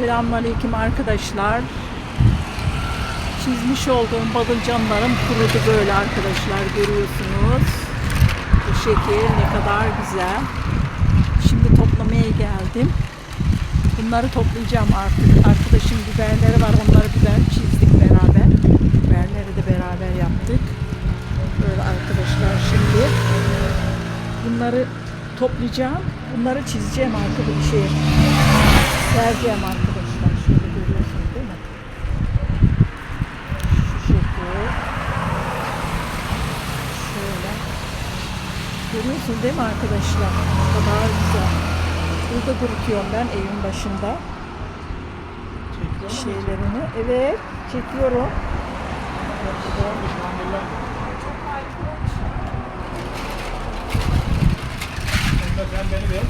Selamünaleyküm arkadaşlar. Çizmiş olduğum badılcanlarım kurudu böyle arkadaşlar görüyorsunuz. Bu şekil ne kadar güzel. Şimdi toplamaya geldim. Bunları toplayacağım artık. Arkadaşım biberleri var. Onları biber çizdik beraber. Biberleri de beraber yaptık. Böyle arkadaşlar şimdi bunları toplayacağım. Bunları çizeceğim arkadaşlar. Şey, sereceğim arkadaşlar. Şöyle görüyorsunuz değil mi? Şu şekil. Şöyle. Görüyorsunuz değil mi arkadaşlar? Ne kadar güzel. Burada kurutuyorum ben evin başında. Şeylerini. Evet. Çekiyorum. Sen beni ver.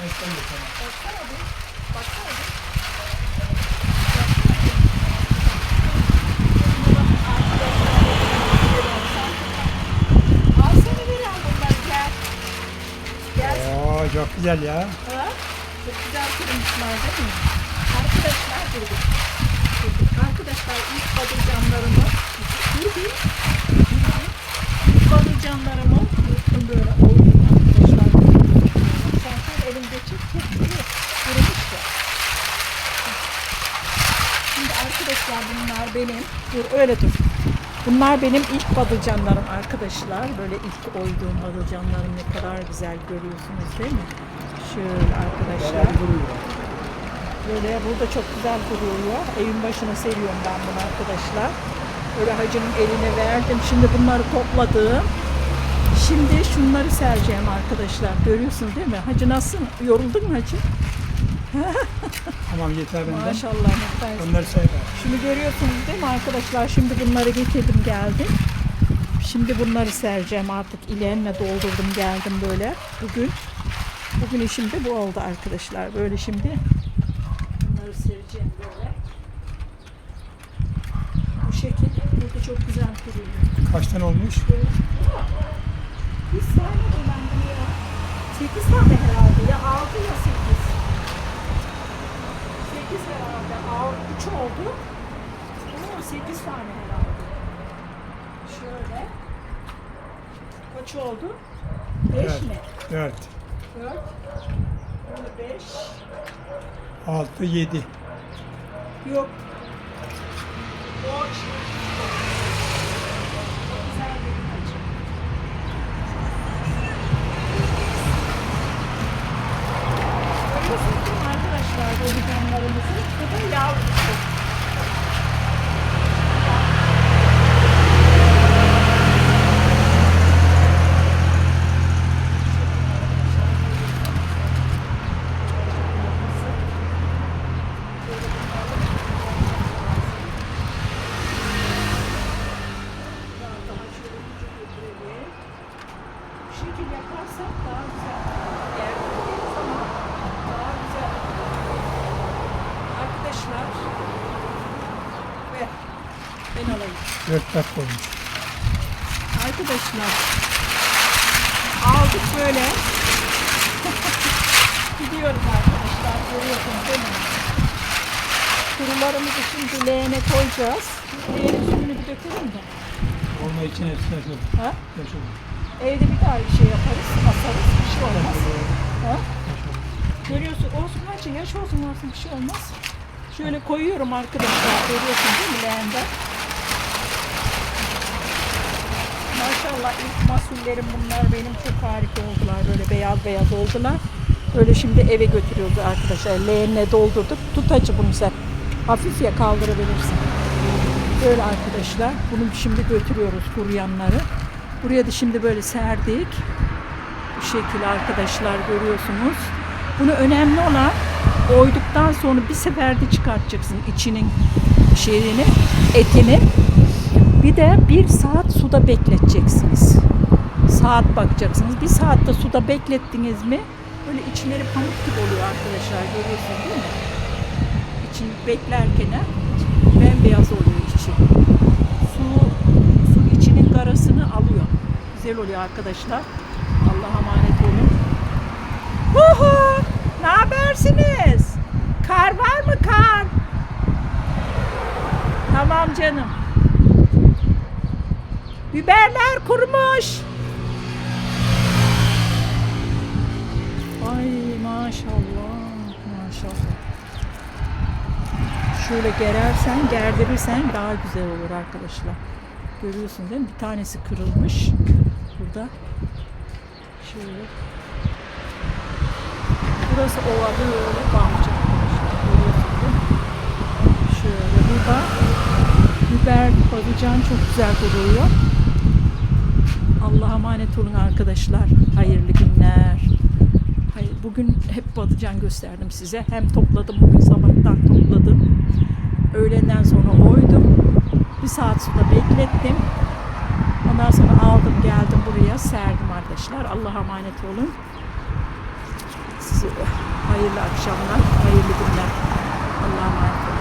Ben sen de sana. Al seni veren bunları gel. Gel. Oo çok güzel ya. Ha? Çok güzel kırmışlar değil mi? Arkadaşlar dedik. Dedik. Arkadaşlar ilk badılcanlarımı dur. İlk badılcanlarımı yuttum böyle oydum arkadaşlar. Zaten elimde çek çok kuru. Kurumuş ya. Şimdi arkadaşlar bunlar benim. Dur öyle dur. Bunlar benim ilk badılcanlarım arkadaşlar. Böyle ilk oyduğum badılcanlarım ne kadar güzel görüyorsunuz değil mi? Şöyle arkadaşlar. Böyle burada çok güzel duruyor. Evin başına seriyorum ben bunu arkadaşlar. Böyle hacının eline verdim. Şimdi bunları topladım. Şimdi şunları sereceğim arkadaşlar. Görüyorsunuz değil mi? Hacı nasıl? Yoruldun mu hacı? Tamam yeter benden. Maşallah. kadar- Onları say. Şimdi görüyorsunuz değil mi arkadaşlar? Şimdi bunları getirdim geldim. Şimdi bunları sereceğim artık ilenle doldurdum geldim böyle bugün. Bugün işim de bu oldu arkadaşlar. Böyle şimdi bunları sereceğim böyle. Bu şekil burada çok güzel duruyor. Kaç tane olmuş? Hiç saymadım ben bunu ya. 8 tane herhalde ya 6 ya 8. 8 3 oldu. Bunun 8 tane herhalde. Şöyle. Kaç oldu? 5 evet. mi? 4. 4. 5. 6, 7. Yok. 4. yaparsak daha güzel. Yer koyarız ama daha güzel. Arkadaşlar ve ben alayım. 4 kat olmuş. Arkadaşlar aldık böyle. Gidiyoruz arkadaşlar. Görüyorsunuz değil mi? Kurularımızı şimdi leğene koyacağız. Leğenin suyunu bir dökelim de. Olma için hepsine söyle. Ha? Yaşadım. Evde bir daha bir şey yaparız, asarız, bir şey olmaz. Ha? Görüyorsun, olsun kaçın yaş olsun olsun bir şey olmaz. Şöyle koyuyorum arkadaşlar, görüyorsun değil mi leğende? Maşallah ilk masullerim bunlar benim çok harika oldular, böyle beyaz beyaz oldular. Böyle şimdi eve götürüyoruz arkadaşlar, leğenine doldurduk. Tut acı bunu sen, hafif ya kaldırabilirsin. Böyle arkadaşlar, bunu şimdi götürüyoruz kuruyanları. Buraya da şimdi böyle serdik. Bu şekilde arkadaşlar görüyorsunuz. Bunu önemli olan oyduktan sonra bir seferde çıkartacaksın içinin şeyini, etini. Bir de bir saat suda bekleteceksiniz. Saat bakacaksınız. Bir saatte suda beklettiniz mi böyle içleri pamuk gibi oluyor arkadaşlar görüyorsunuz değil mi? İçin beklerken bembeyaz oluyor içi. Su, su içinin karasını alıyor. Güzel oluyor arkadaşlar. Allah'a emanet olun. Huhu! Ne habersiniz? Kar var mı kar? Tamam canım. Biberler kurumuş. Ay maşallah. Maşallah. Şöyle gerersen, gerdirirsen daha güzel olur arkadaşlar. Görüyorsun değil mi? Bir tanesi kırılmış. Burada. Şöyle. Burası ovalı öyle bağımcı arkadaşlar. Görüyorsun değil mi? Şöyle burada biber, patlıcan çok güzel duruyor. Allah'a emanet olun arkadaşlar. Hayırlı günler. Hayır, bugün hep patlıcan gösterdim size. Hem topladım bugün sabahtan topladım. Öğleden sonra oydum. Bir saat suda beklettim. Ondan sonra aldım geldim buraya serdim arkadaşlar. Allah'a emanet olun. Size hayırlı akşamlar, hayırlı günler. Allah'a emanet